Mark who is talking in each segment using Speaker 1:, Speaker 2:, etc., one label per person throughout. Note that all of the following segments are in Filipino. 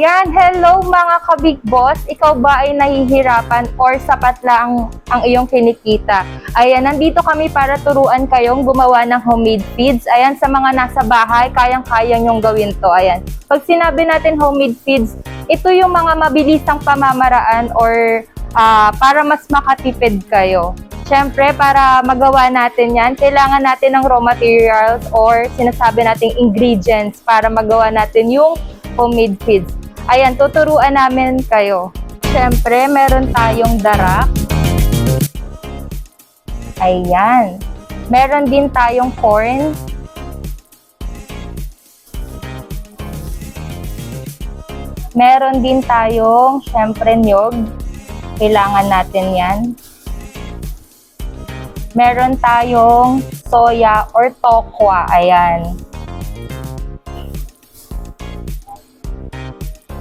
Speaker 1: Ayan, hello mga kabig boss. Ikaw ba ay nahihirapan or sapat lang ang iyong kinikita? Ayan, nandito kami para turuan kayong gumawa ng homemade feeds. Ayan, sa mga nasa bahay, kayang-kaya nyong gawin to. Ayan. Pag sinabi natin homemade feeds, ito yung mga mabilisang pamamaraan or ah, para mas makatipid kayo. Siyempre, para magawa natin yan, kailangan natin ng raw materials or sinasabi nating ingredients para magawa natin yung homemade feeds. Ayan, tuturuan namin kayo. Siyempre, meron tayong darak. Ayan. Meron din tayong corn. Meron din tayong, syempre, nyog. Kailangan natin yan. Meron tayong soya or tokwa. Ayan.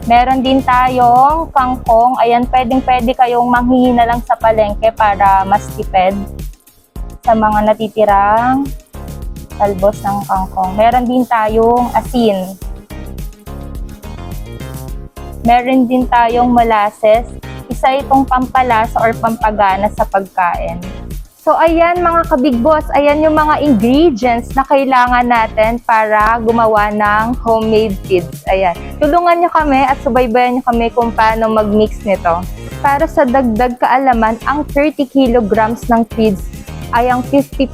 Speaker 1: Meron din tayong kangkong. Ayan, pwedeng pwede kayong manghingi lang sa palengke para mas tipid sa mga natitirang talbos ng kangkong. Meron din tayong asin. Meron din tayong molasses. Isa itong pampalasa or pampagana sa pagkain. So ayan mga kabig boss, ayan yung mga ingredients na kailangan natin para gumawa ng homemade feeds. Ayan. Tulungan nyo kami at subaybayan nyo kami kung paano mag-mix nito. Para sa dagdag kaalaman, ang 30 kilograms ng feeds ay ang 50%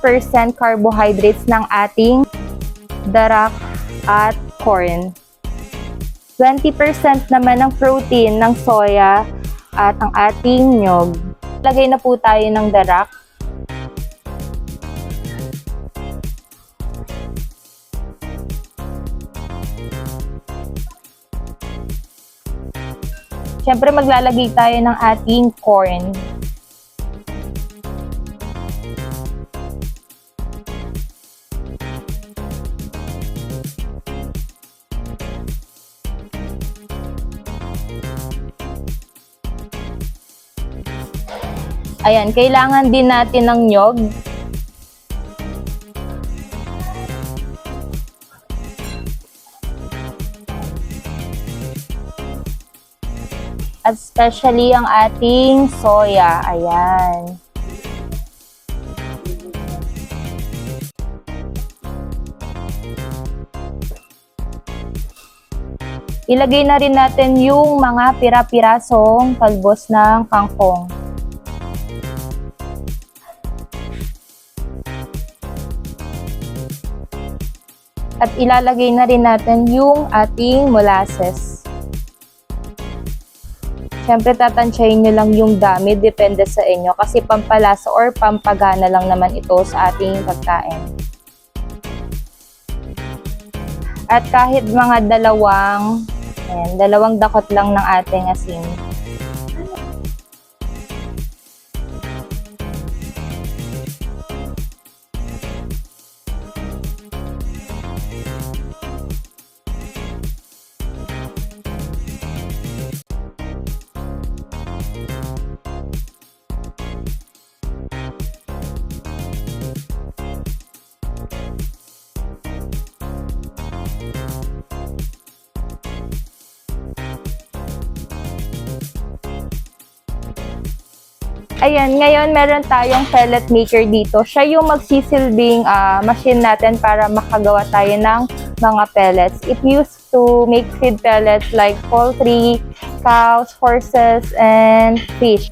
Speaker 1: carbohydrates ng ating darak at corn. 20% naman ng protein ng soya at ang ating nyog. Lagay na po tayo ng darak. Siyempre maglalagay tayo ng ating corn. Ayan, kailangan din natin ng nyog. Especially ang ating soya. Ayan. Ilagay na rin natin yung mga pira-pirasong talbos ng kangkong. At ilalagay na rin natin yung ating molasses. Siyempre, tatansyahin nyo lang yung dami, depende sa inyo. Kasi pampalasa or pampagana lang naman ito sa ating pagkain. At kahit mga dalawang, ayan, dalawang dakot lang ng ating asin. Ayan, ngayon meron tayong pellet maker dito. Siya yung magsisilbing ah, machine natin para makagawa tayo ng mga pellets. It used to make feed pellets like poultry, cows, horses, and fish.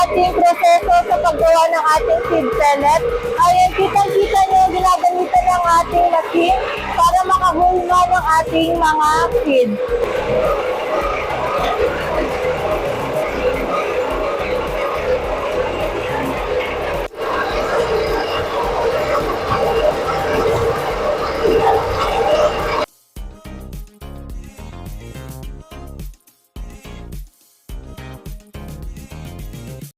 Speaker 1: ating proseso sa paggawa ng ating seed pellet. Ayan, kitang-kita nyo ginagamitan ng ating machine para makahulma ng ating mga seeds.